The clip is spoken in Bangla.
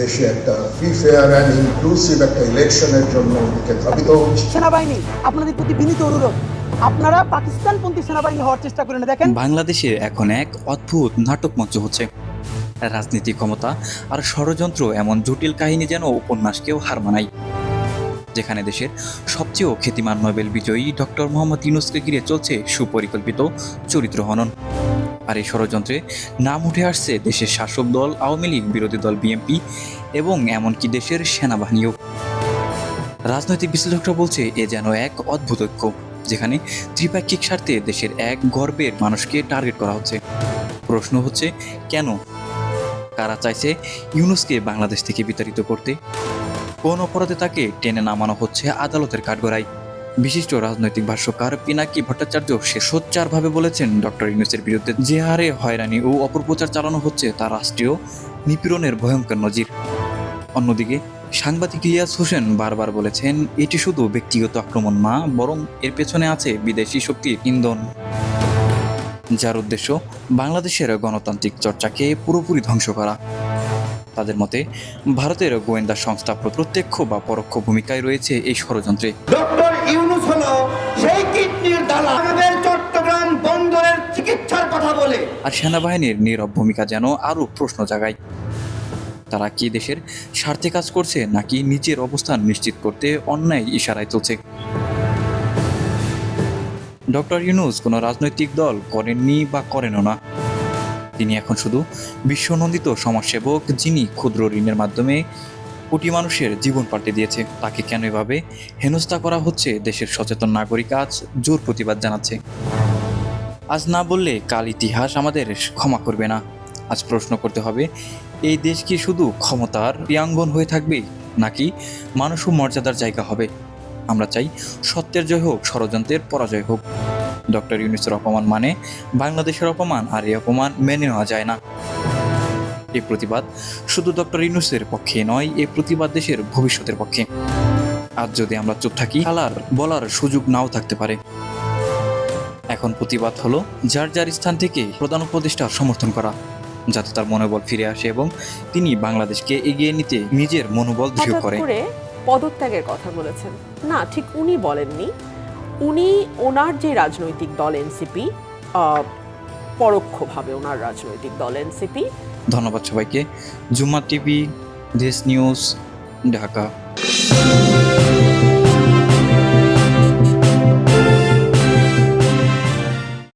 দেশে একটা ফ্রি ফেয়ার অ্যান্ড ইনক্লুসিভ একটা ইলেকশনের জন্য ওদিকে ধাবিত হচ্ছে। সেনাবাহিনী আপনাদের প্রতি বিনীত অনুরোধ। আপনারা পাকিস্তানপন্থী সেনাবাহিনী হওয়ার চেষ্টা করেন দেখেন। বাংলাদেশে এখন এক অদ্ভুত নাটক মঞ্চ হচ্ছে। রাজনীতি ক্ষমতা আর ষড়যন্ত্র এমন জটিল কাহিনী যেন উপন্যাসকেও হার মানায়। যেখানে দেশের সবচেয়ে খ্যাতিমান নোবেল বিজয়ী ডক্টর মোহাম্মদ ইউনুসকে ঘিরে চলছে সুপরিকল্পিত চরিত্র হনন। আর এই ষড়যন্ত্রে নাম উঠে আসছে দেশের শাসক দল, আওয়ামী লীগ, বিরোধী দল, বিএনপি এবং এমনকি দেশের সেনাবাহিনীও। রাজনৈতিক বিশ্লেষকরা বলছে, এ যেন এক অদ্ভুত ঐক্য, যেখানে ত্রিপাক্ষিক স্বার্থে দেশের এক গর্বের মানুষকে টার্গেট করা হচ্ছে। প্রশ্ন হচ্ছে, কেন? কারা চাইছে ইউনুসকে বাংলাদেশ থেকে বিতাড়িত করতে? কোন অপরাধে তাকে টেনে নামানো হচ্ছে আদালতের কাঠগড়ায়। বিশিষ্ট রাজনৈতিক ভাষ্যকার পিনাকি ভট্টাচার্য সে সোচ্চারভাবে বলেছেন, ডক্টর ইউনুসের বিরুদ্ধে যে হারে হয়রানি ও অপপ্রচার চালানো হচ্ছে, তা রাষ্ট্রীয় নিপীড়নের ভয়ঙ্কর নজির। অন্যদিকে, সাংবাদিক ইলিয়াস হোসেন বারবার বলেছেন, এটি শুধু ব্যক্তিগত আক্রমণ না, বরং এর পেছনে আছে বিদেশি শক্তির ইন্ধন। যার উদ্দেশ্য, বাংলাদেশের গণতান্ত্রিক চর্চাকে পুরোপুরি ধ্বংস করা। তাদের মতে, ভারতের গোয়েন্দা সংস্থা প্রত্যক্ষ বা পরোক্ষ ভূমিকায় রয়েছে এই ষড়যন্ত্রে। আর সেনাবাহিনীর নীরব ভূমিকা যেন আরও প্রশ্ন জাগায়। তারা কি দেশের স্বার্থে কাজ করছে, নাকি নিজের অবস্থান নিশ্চিত করতে অন্যায় ইশারায় চলছে? ডক্টর ইউনুস কোনো রাজনৈতিক দল করেননি বা করেনও না। তিনি এখন শুধু বিশ্বনন্দিত সমাজসেবক, যিনি ক্ষুদ্র ঋণের মাধ্যমে কোটি মানুষের জীবন পাল্টে দিয়েছে। তাকে কেন এভাবে হেনস্থা করা হচ্ছে? দেশের সচেতন নাগরিক আজ জোর প্রতিবাদ জানাচ্ছে। আজ না বললে কাল ইতিহাস আমাদের ক্ষমা করবে না। আজ প্রশ্ন করতে হবে, এই দেশ কি শুধু ক্ষমতার প্রিয়াঙ্গন হয়ে থাকবে, নাকি মানুষ ও মর্যাদার জায়গা হবে? আমরা চাই সত্যের জয় হোক, ষড়যন্ত্রের পরাজয় হোক। ডক্টর ইউনুসের অপমান মানে বাংলাদেশের অপমান, আর এই অপমান মেনে নেওয়া যায় না। এই প্রতিবাদ শুধু ডক্টর ইউনুসের পক্ষে নয় এই প্রতিবাদ দেশের ভবিষ্যতের পক্ষে। আজ যদি আমরা চুপ থাকি, খেলার, বলার সুযোগ নাও থাকতে পারে। এখন প্রতিবাদ হলো যার যার স্থান থেকে প্রধান উপদেষ্টার সমর্থন করা যাতে তার মনোবল ফিরে আসে এবং তিনি বাংলাদেশকে এগিয়ে নিতে নিজের মনোবল দৃঢ় করে। পদত্যাগের কথা বলেছেন। না ঠিক উনি বলেননি। উনি ওনার যে রাজনৈতিক দল এনসিপি পরোক্ষভাবে ওনার রাজনৈতিক দল এনসিপি। ধন্যবাদ সবাইকে। Jumma TV Desh news Dhaka.